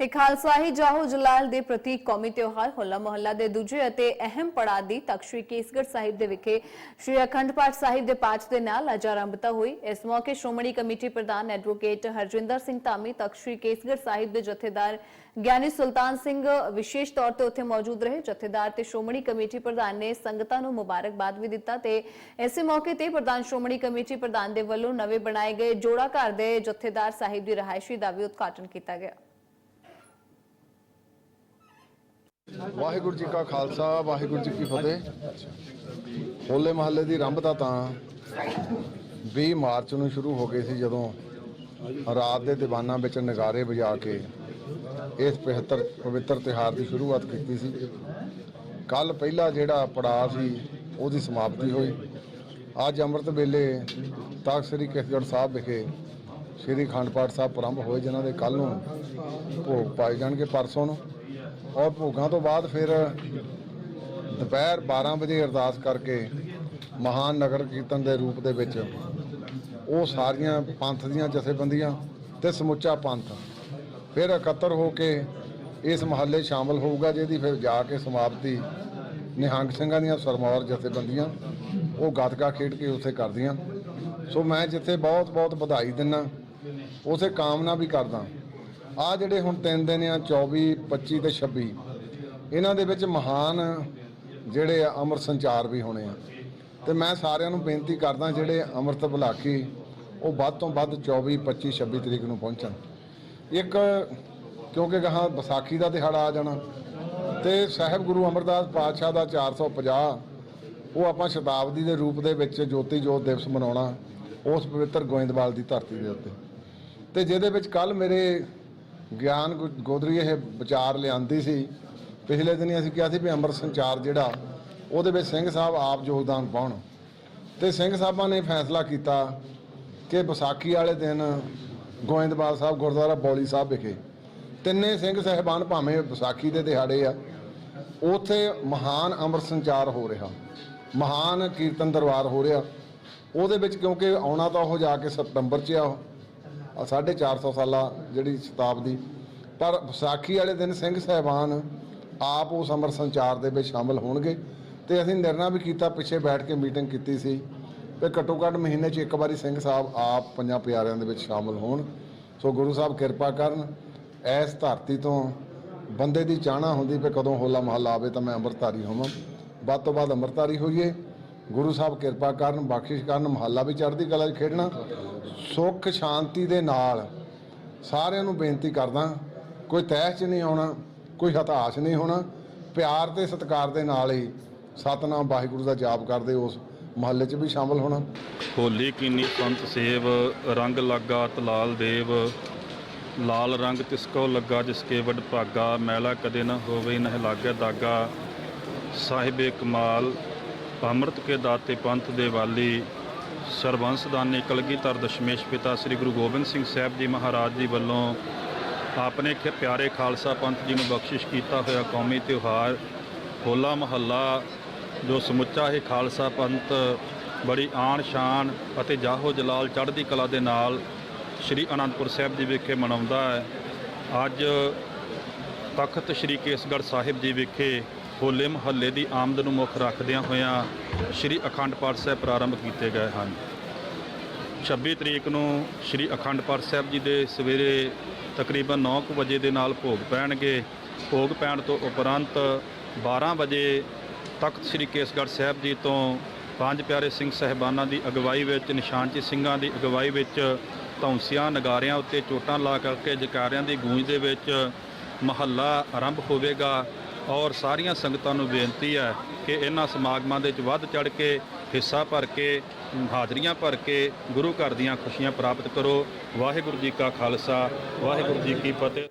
ਤੇ ਖਾਲਸਾ ਹੀ ਜਾਹੋ ਜਲਾਲ ਦੇ ਪ੍ਰਤੀਕ ਕੌਮੀ ਤਿਉਹਾਰ ਹੋਲਾ ਮਹੱਲਾ ਦੇ ਦੂਜੇ ਅਤੇ ਅਹਿਮ ਪੜਾਅ ਦੀ ਤਖਤ ਸ੍ਰੀ ਕੇਸਗੜ੍ਹ ਸਾਹਿਬ ਦੇ ਵਿਖੇ ਸ੍ਰੀ ਅਖੰਡ ਪਾਠ ਸਾਹਿਬ ਦੇ ਪਾਠ ਦੇ ਨਾਲ ਅੱਜ ਆਰੰਭਤਾ ਹੋਈ। ਇਸ ਮੌਕੇ ਸ਼੍ਰੋਮਣੀ ਕਮੇਟੀ ਪ੍ਰਧਾਨ ਐਡਵੋਕੇਟ ਹਰਜਿੰਦਰ ਸਿੰਘ ਧਾਮੀ, ਤਖਤ ਸ੍ਰੀ ਕੇਸਗੜ੍ਹ ਸਾਹਿਬ ਦੇ ਜਥੇਦਾਰ ਗਿਆਨੀ ਸੁਲਤਾਨ ਸਿੰਘ ਵਿਸ਼ੇਸ਼ ਤੌਰ ਤੇ ਉੱਥੇ ਮੌਜੂਦ ਰਹੇ। ਜਥੇਦਾਰ ਤੇ ਸ਼੍ਰੋਮਣੀ ਕਮੇਟੀ ਪ੍ਰਧਾਨ ਨੇ ਸੰਗਤਾਂ ਨੂੰ ਮੁਬਾਰਕਬਾਦ ਵੀ ਦਿੱਤਾ ਤੇ ਇਸੇ ਮੌਕੇ ਤੇ ਪ੍ਰਧਾਨ ਸ਼੍ਰੋਮਣੀ ਕਮੇਟੀ ਪ੍ਰਧਾਨ ਦੇ ਵੱਲੋਂ ਨਵੇਂ ਬਣਾਏ ਗਏ ਜੋੜਾ ਘਰ ਦੇ ਜਥੇਦਾਰ ਸਾਹਿਬ ਦੀ ਰਿਹਾਇਸ਼ੀ ਦਾ ਵੀ ਉਦਘਾਟਨ ਕੀਤਾ ਗਿਆ। ਵਾਹਿਗੁਰੂ ਜੀ ਕਾ ਖਾਲਸਾ, ਵਾਹਿਗੁਰੂ ਜੀ ਕੀ ਫਤਿਹ। ਹੋਲੇ ਮਹੱਲੇ ਦੀ ਆਰੰਭਤਾ ਤਾਂ 20 ਮਾਰਚ ਨੂੰ ਸ਼ੁਰੂ ਹੋ ਗਈ ਸੀ ਜਦੋਂ ਰਾਤ ਦੇ ਦੀਵਾਨਾਂ ਵਿੱਚ ਨਗਾਰੇ ਵਜਾ ਕੇ ਇਸ 75 ਪਵਿੱਤਰ ਤਿਹਾਰ ਦੀ ਸ਼ੁਰੂਆਤ ਕੀਤੀ ਸੀ। ਕੱਲ ਪਹਿਲਾ ਜਿਹੜਾ ਪੜਾਅ ਸੀ, ਉਹਦੀ ਸਮਾਪਤੀ ਹੋਈ। ਅੱਜ ਅੰਮ੍ਰਿਤ ਵੇਲੇ ਤਖਤ ਸ੍ਰੀ ਕੇਸਗੜ੍ਹ ਸਾਹਿਬ ਵਿਖੇ ਸ੍ਰੀ ਅਖੰਡ ਪਾਠ ਸਾਹਿਬ ਪ੍ਰਾਰੰਭ ਹੋਏ, ਜਿਨ੍ਹਾਂ ਦੇ ਕੱਲ ਨੂੰ ਭੋਗ ਪਾਏ ਜਾਣਗੇ ਪਰਸੋਂ ਨੂੰ। ਔਰ ਭੋਗਾਂ ਤੋਂ ਬਾਅਦ ਫਿਰ ਦੁਪਹਿਰ 12 ਵਜੇ ਅਰਦਾਸ ਕਰਕੇ ਮਹਾਨ ਨਗਰ ਕੀਰਤਨ ਦੇ ਰੂਪ ਦੇ ਵਿੱਚ ਉਹ ਸਾਰੀਆਂ ਪੰਥ ਦੀਆਂ ਜਥੇਬੰਦੀਆਂ ਤੇ ਸਮੁੱਚਾ ਪੰਥ ਫਿਰ ਇਕੱਤਰ ਹੋ ਕੇ ਇਸ ਮਹੱਲੇ ਸ਼ਾਮਲ ਹੋਊਗਾ, ਜਿਹਦੀ ਫਿਰ ਜਾ ਕੇ ਸਮਾਪਤੀ ਨਿਹੰਗ ਸਿੰਘਾਂ ਦੀਆਂ ਸਰਮੌਰ ਜਥੇਬੰਦੀਆਂ ਉਹ ਗਤਕਾ ਖੇਡ ਕੇ ਉੱਥੇ ਕਰਦੀਆਂ। ਸੋ ਮੈਂ ਜਿੱਥੇ ਬਹੁਤ ਬਹੁਤ ਵਧਾਈ ਦਿੰਨਾ, ਉਸੇ ਕਾਮਨਾ ਵੀ ਕਰਦਾ। ਆ ਜਿਹੜੇ ਹੁਣ ਤਿੰਨ ਦਿਨ ਆ 24 25 ਤੇ 26 ਇਹਨਾਂ ਦੇ ਵਿੱਚ ਮਹਾਨ ਜਿਹੜੇ ਆ ਅਮਰ ਸੰਚਾਰ ਵੀ ਹੋਣੇ ਆ। ਤੇ ਮੈਂ ਸਾਰਿਆਂ ਨੂੰ ਬੇਨਤੀ ਕਰਦਾ ਜਿਹੜੇ ਅੰਮ੍ਰਿਤ ਬੁਲਾਕੀ ਉਹ ਵੱਧ ਤੋਂ ਵੱਧ 24 25 26 ਤਰੀਕ ਨੂੰ ਪਹੁੰਚਣ। ਇੱਕ, ਕਿਉਂਕਿ ਗਾਹਾਂ ਵਿਸਾਖੀ ਦਾ ਦਿਹਾੜਾ ਆ ਜਾਣਾ, ਤੇ ਸਾਹਿਬ ਗੁਰੂ ਅਮਰਦਾਸ ਪਾਤਸ਼ਾਹ ਦਾ 450 ਉਹ ਆਪਾਂ ਸ਼ਤਾਬਦੀ ਦੇ ਰੂਪ ਦੇ ਵਿੱਚ ਜੋਤੀ ਜੋਤ ਦਿਵਸ ਮਨਾਉਣਾ, ਉਸ ਪਵਿੱਤਰ ਗੋਇੰਦਵਾਲ ਦੀ ਧਰਤੀ ਦੇ ਉੱਤੇ। ਤੇ ਜਿਹਦੇ ਵਿੱਚ ਕੱਲ ਮੇਰੇ ਗਿਆਨ ਗੁ- ਗੋਦਰੀ ਇਹ ਵਿਚਾਰ ਲਿਆਂਦੀ ਸੀ। ਪਿਛਲੇ ਦਿਨੀ ਅਸੀਂ ਕਿਹਾ ਸੀ ਵੀ ਅੰਮ੍ਰਿਤ ਸੰਚਾਰ ਜਿਹੜਾ, ਉਹਦੇ ਵਿੱਚ ਸਿੰਘ ਸਾਹਿਬ ਆਪ ਯੋਗਦਾਨ ਪਾਉਣ। ਤੇ ਸਿੰਘ ਸਾਹਿਬਾਂ ਨੇ ਫੈਸਲਾ ਕੀਤਾ ਕਿ ਵਿਸਾਖੀ ਵਾਲੇ ਦਿਨ ਗੋਇੰਦਵਾਲ ਸਾਹਿਬ ਗੁਰਦੁਆਰਾ ਬੌਲੀ ਸਾਹਿਬ ਵਿਖੇ ਤਿੰਨੇ ਸਿੰਘ ਸਹਿਬਾਨ ਭਾਵੇਂ ਵਿਸਾਖੀ ਦੇ ਦਿਹਾੜੇ ਆ, ਉਥੇ ਮਹਾਨ ਅੰਮ੍ਰਿਤ ਸੰਚਾਰ ਹੋ ਰਿਹਾ, ਮਹਾਨ ਕੀਰਤਨ ਦਰਬਾਰ ਹੋ ਰਿਹਾ। ਉਹਦੇ ਵਿੱਚ ਕਿਉਂਕਿ ਆਉਣਾ ਤਾਂ ਉਹ ਜਾ ਕੇ ਸਤੰਬਰ 'ਚ ਆ ਆ 450 ਸਾਲਾ ਜਿਹੜੀ ਸ਼ਤਾਬਦੀ। ਪਰ ਵਿਸਾਖੀ ਵਾਲੇ ਦਿਨ ਸਿੰਘ ਸਹਿਬਾਨ ਆਪ ਉਸ ਅਮਰ ਸੰਚਾਰ ਦੇ ਵਿੱਚ ਸ਼ਾਮਲ ਹੋਣਗੇ ਤੇ ਅਸੀਂ ਨਿਰਣਾ ਵੀ ਕੀਤਾ, ਪਿੱਛੇ ਬੈਠ ਕੇ ਮੀਟਿੰਗ ਕੀਤੀ ਸੀ ਤੇ ਘੱਟੋ ਘੱਟ ਮਹੀਨੇ 'ਚ ਇੱਕ ਵਾਰੀ ਸਿੰਘ ਸਾਹਿਬ ਆਪ ਪੰਜਾਂ ਪਿਆਰਿਆਂ ਦੇ ਵਿੱਚ ਸ਼ਾਮਲ ਹੋਣ। ਸੋ ਗੁਰੂ ਸਾਹਿਬ ਕਿਰਪਾ ਕਰਨ, ਇਸ ਧਰਤੀ ਤੋਂ ਬੰਦੇ ਦੀ ਚਾਹਨਾ ਹੁੰਦੀ ਵੀ ਕਦੋਂ ਹੋਲਾ ਮਹੱਲਾ ਆਵੇ ਤਾਂ ਮੈਂ ਅੰਮ੍ਰਿਤਧਾਰੀ ਹੋਵਾਂ। ਵੱਧ ਤੋਂ ਵੱਧ ਅੰਮ੍ਰਿਤਧਾਰੀ ਹੋਈਏ। ਗੁਰੂ ਸਾਹਿਬ ਕਿਰਪਾ ਕਰਨ, ਬਖਸ਼ਿਸ਼ ਕਰਨ, ਮਹੱਲਾ ਵੀ ਚੜ੍ਹਦੀ ਕਲਾ 'ਚ ਖੇਡਣਾ। ਸੁੱਖ ਸ਼ਾਂਤੀ ਦੇ ਨਾਲ ਸਾਰਿਆਂ ਨੂੰ ਬੇਨਤੀ ਕਰਦਾ, ਕੋਈ ਤਹਿਸ਼ 'ਚ ਨਹੀਂ ਆਉਣਾ, ਕੋਈ ਹਤਾਸ਼ ਨਹੀਂ ਹੋਣਾ, ਪਿਆਰ ਤੇ ਸਤਿਕਾਰ ਦੇ ਨਾਲ ਹੀ ਸਤਨਾਮ ਵਾਹਿਗੁਰੂ ਦਾ ਜਾਪ ਕਰਦੇ ਉਸ ਮਹੱਲੇ 'ਚ ਵੀ ਸ਼ਾਮਲ ਹੋਣਾ। ਹੋਲੀ ਕੀਨੀ ਸੰਤ ਸੇਵ, ਰੰਗ ਲਾਗਾ ਤਲਾਲ ਦੇਵ, ਲਾਲ ਰੰਗ ਤਿਸ ਕੋ ਲੱਗਾ ਜਿਸ ਕੇ ਵਡ ਭਾਗਾ, ਮੈਲਾ ਕਦੇ ਨਾ ਹੋਵੇ ਨਹਿ ਲਾਗੇ ਦਾਗਾ। ਸਾਹਿਬੇ ਕਮਾਲ, ਅੰਮ੍ਰਿਤ ਕੇ ਦਾਤੇ ਪੰਥ ਦੇ ਵਾਲੀ ਸਰਬੰਸ ਦਾਨੀ ਕਲਗੀਧਰ ਦਸ਼ਮੇਸ਼ ਪਿਤਾ ਸ੍ਰੀ ਗੁਰੂ ਗੋਬਿੰਦ ਸਿੰਘ ਸਾਹਿਬ ਜੀ ਮਹਾਰਾਜ ਜੀ ਵੱਲੋਂ ਆਪਣੇ ਪਿਆਰੇ ਖਾਲਸਾ ਪੰਥ ਜੀ ਨੂੰ ਬਖਸ਼ਿਸ਼ ਕੀਤਾ ਹੋਇਆ ਕੌਮੀ ਤਿਉਹਾਰ ਹੋਲਾ ਮਹੱਲਾ, ਜੋ ਸਮੁੱਚਾ ਇਹ ਖਾਲਸਾ ਪੰਥ ਬੜੀ ਆਣ ਸ਼ਾਨ ਅਤੇ ਜਾਹੋ ਜਲਾਲ ਚੜ੍ਹਦੀ ਕਲਾ ਦੇ ਨਾਲ ਸ੍ਰੀ ਅਨੰਦਪੁਰ ਸਾਹਿਬ ਜੀ ਵਿਖੇ ਮਨਾਉਂਦਾ ਹੈ। ਅੱਜ ਤਖਤ ਸ੍ਰੀ ਕੇਸਗੜ੍ਹ ਸਾਹਿਬ ਜੀ ਵਿਖੇ ਹੋਲੇ ਮਹੱਲੇ ਦੀ ਆਮਦ ਨੂੰ ਮੁੱਖ ਰੱਖਦਿਆਂ ਹੋਇਆਂ ਸ੍ਰੀ ਅਖੰਡ ਪਾਠ ਸਾਹਿਬ ਪ੍ਰਾਰੰਭ ਕੀਤੇ ਗਏ ਹਨ। 26 ਤਰੀਕ ਨੂੰ ਸ੍ਰੀ ਅਖੰਡ ਪਾਠ ਸਾਹਿਬ ਜੀ ਦੇ ਸਵੇਰੇ ਤਕਰੀਬਨ 9 ਕੁ ਵਜੇ ਦੇ ਨਾਲ ਭੋਗ ਪੈਣਗੇ। ਭੋਗ ਪੈਣ ਤੋਂ ਉਪਰੰਤ 12 ਵਜੇ ਤਖਤ ਸ੍ਰੀ ਕੇਸਗੜ੍ਹ ਸਾਹਿਬ ਜੀ ਤੋਂ ਪੰਜ ਪਿਆਰੇ ਸਿੰਘ ਸਹਿਬਾਨਾਂ ਦੀ ਅਗਵਾਈ ਵਿੱਚ, ਨਿਸ਼ਾਨਚੀ ਸਿੰਘਾਂ ਦੀ ਅਗਵਾਈ ਵਿੱਚ, ਧੌਂਸਿਆਂ, ਨਗਾਰਿਆਂ ਉੱਤੇ ਚੋਟਾਂ ਲਾ ਕਰਕੇ ਜਕਾਰਿਆਂ ਦੀ ਗੂੰਜ ਦੇ ਵਿੱਚ ਮਹੱਲਾ ਆਰੰਭ ਹੋਵੇਗਾ। ਔਰ ਸਾਰੀਆਂ ਸੰਗਤਾਂ ਨੂੰ ਬੇਨਤੀ ਹੈ ਕਿ ਇਹਨਾਂ ਸਮਾਗਮਾਂ ਦੇ ਵਿੱਚ ਵੱਧ ਚੜ ਕੇ ਹਿੱਸਾ ਭਰ ਕੇ, ਹਾਜ਼ਰੀਆਂ ਭਰ ਕੇ ਗੁਰੂ ਘਰ ਦੀਆਂ ਖੁਸ਼ੀਆਂ ਪ੍ਰਾਪਤ ਕਰੋ। ਵਾਹਿਗੁਰੂ ਜੀ ਕਾ ਖਾਲਸਾ, ਵਾਹਿਗੁਰੂ ਜੀ ਕੀ ਫਤਿਹ।